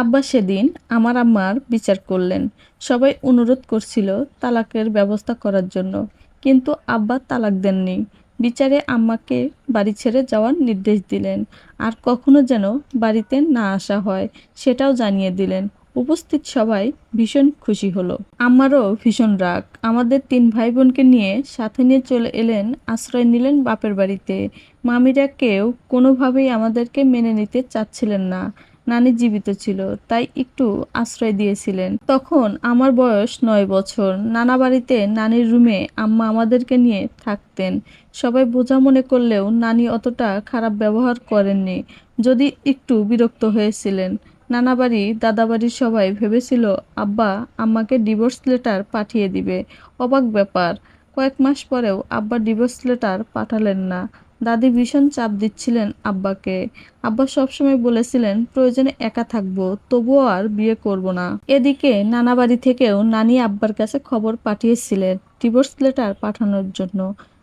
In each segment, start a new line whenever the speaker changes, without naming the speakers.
আব্বা সেদিন আমার আম্মার বিচার করলেন। সবাই অনুরোধ করছিল তালাকের ব্যবস্থা করার জন্য। কিন্তু আব্বা তালাক দেননি। বিচারে আম্মাকে বাড়ি ছেড়ে যাওয়ার নির্দেশ দিলেন। আর কখনো যেন বাড়িতে না আসা হয়, সেটাও জানিয়ে দিলেন। উপস্থিত সবাই ভীষণ খুশি হলো। আমারও ভীষণ রাগ। আমাদের তিন ভাই বোনকে নিয়ে সাথে নিয়ে চলে এলেন, আশ্রয় নিলেন বাপের বাড়িতে। মামিরা কেউ কোনোভাবেই আমাদেরকে মেনে নিতে চাচ্ছিলেন না। নানি জীবিত ছিল, তাই একটু আশ্রয় দিয়েছিলেন। তখন আমার বয়স নয় বছর। নানা বাড়িতে নানির রুমে আম্মা আমাদেরকে নিয়ে থাকতেন। সবাই বোঝা মনে করলেও নানি অতটা খারাপ ব্যবহার করেননি, যদি একটু বিরক্ত হয়েছিলেন। নানা বাড়ি, দাদা বাড়ির সবাই ভেবেছিল, আব্বা, আম্মাকে ডিভোর্স লেটার পাঠিয়ে দিবে। অবাক ব্যাপার, কয়েক মাস পরেও আব্বা ডিভোর্স লেটার পাঠালেন না। দাদি ভীষণ চাপ দিচ্ছিলেন আব্বাকে। আব্বা সবসময় বলেছিলেন, প্রয়োজনে একা থাকব, তবুও আর বিয়ে করব না। এদিকে নানা বাড়ি থেকেও নানি আব্বার কাছে খবর পাঠিয়েছিলেন ডিভোর্স লেটার পাঠানোর জন্য।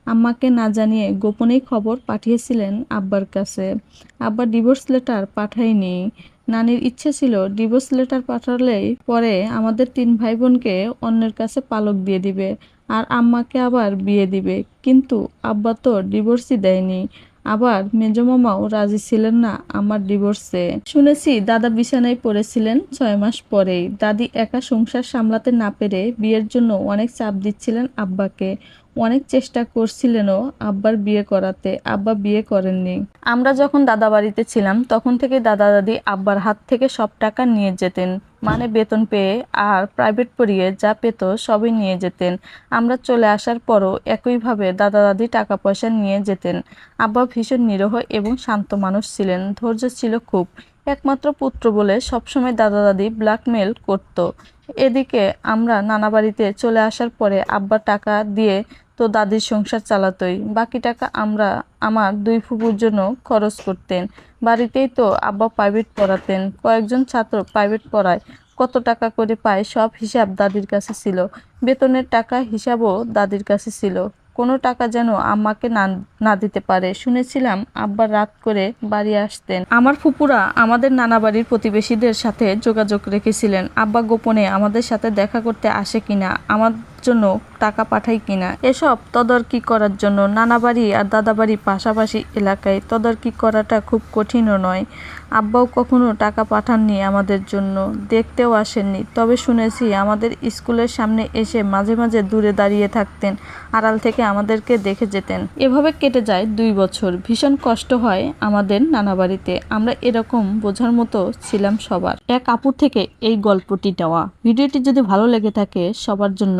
আম্মাকে না জানিয়ে গোপনেই খবর পাঠিয়েছিলেন আব্বার কাছে। আব্বা ডিভোর্স লেটার পাঠায়নি। নানির ইচ্ছে ছিল ডিভোর্স লেটার পাঠালেই পরে আমাদের তিন ভাই বোনকে অন্যের কাছে পালক দিয়ে দিবে। আর আম্মাকে আবার বিয়ে দিবে। কিন্তু আব্বা তো ডিভোর্সই দেয়নি। আবার মেজো মামাও রাজি ছিলেন না আমার ডিভোর্সে। শুনেছি দাদা বিছানায় পড়েছিলেন ছয় মাস পরেই। দাদি একা সংসার সামলাতে না পেরে বিয়ের জন্য অনেক চাপ দিচ্ছিলেন আব্বাকে। অনেক চেষ্টা করছিলেনও আব্বার বিয়ে করাতে। আব্বা বিয়ে করেননি। আমরা যখন দাদা বাড়িতে ছিলাম, তখন থেকে দাদা দাদি আব্বার হাত থেকে সব টাকা নিয়ে যেতেন। মানে বেতন পেয়ে আর প্রাইভেট পড়িয়ে যা পেত সবই নিয়ে যেতেন। আমরা চলে আসার পরও একইভাবে দাদা দাদি টাকা পয়সা নিয়ে যেতেন। আব্বা ভীষণ নিরহ এবং শান্ত মানুষ ছিলেন, ধৈর্য ছিল খুব। একমাত্র পুত্র বলে সবসময় দাদা দাদি ব্ল্যাকমেল করত। এদিকে আমরা নানা বাড়িতে চলে আসার পরে আব্বা টাকা দিয়ে তো দাদির সংসার চালাতোই। বাকি টাকা আমরা, আমার দুই ফুপুর জন্য খরচ করতেন। বাড়িতেই তো আব্বা প্রাইভেট পড়াতেন, কয়েকজন ছাত্র প্রাইভেট পড়ায়। কত টাকা করে পায় সব হিসাব দাদির কাছে ছিল। বেতনের টাকা হিসাবও দাদির কাছে ছিল। কোনো টাকা যেন আম্মাকে না না দিতে পারে। শুনেছিলাম আব্বা রাত করে বাড়ি আসতেন। আমার ফুপুরা আমাদের নানা বাড়ির প্রতিবেশীদের সাথে যোগাযোগ রেখেছিলেন। আব্বা গোপনে আমাদের সাথে দেখা করতে আসে কিনা? আমার জন্য টাকা পাঠাই কিনা। এসব তদারকি করার জন্য নানাবাড়ি আর দাদা বাড়ি পাশাপাশি এলাকায় তদারকি করাটা খুব কঠিনও নয়। আব্বাও কখনো টাকা পাঠাননি আমাদের জন্য, দেখতেও আসেননি। তবে শুনেছি আমাদের স্কুলের সামনে এসে মাঝে মাঝে দূরে দাঁড়িয়ে থাকতেন, আড়াল থেকে আমাদেরকে দেখে যেতেন। এভাবে কেটে যায় দুই বছর। ভীষণ কষ্ট হয় আমাদের নানাবাড়িতে। আমরা এরকম বোঝার মতো ছিলাম সবার। এক আপুর থেকে এই গল্পটি নেওয়া। ভিডিওটি যদি ভালো লেগে থাকে সবার জন্য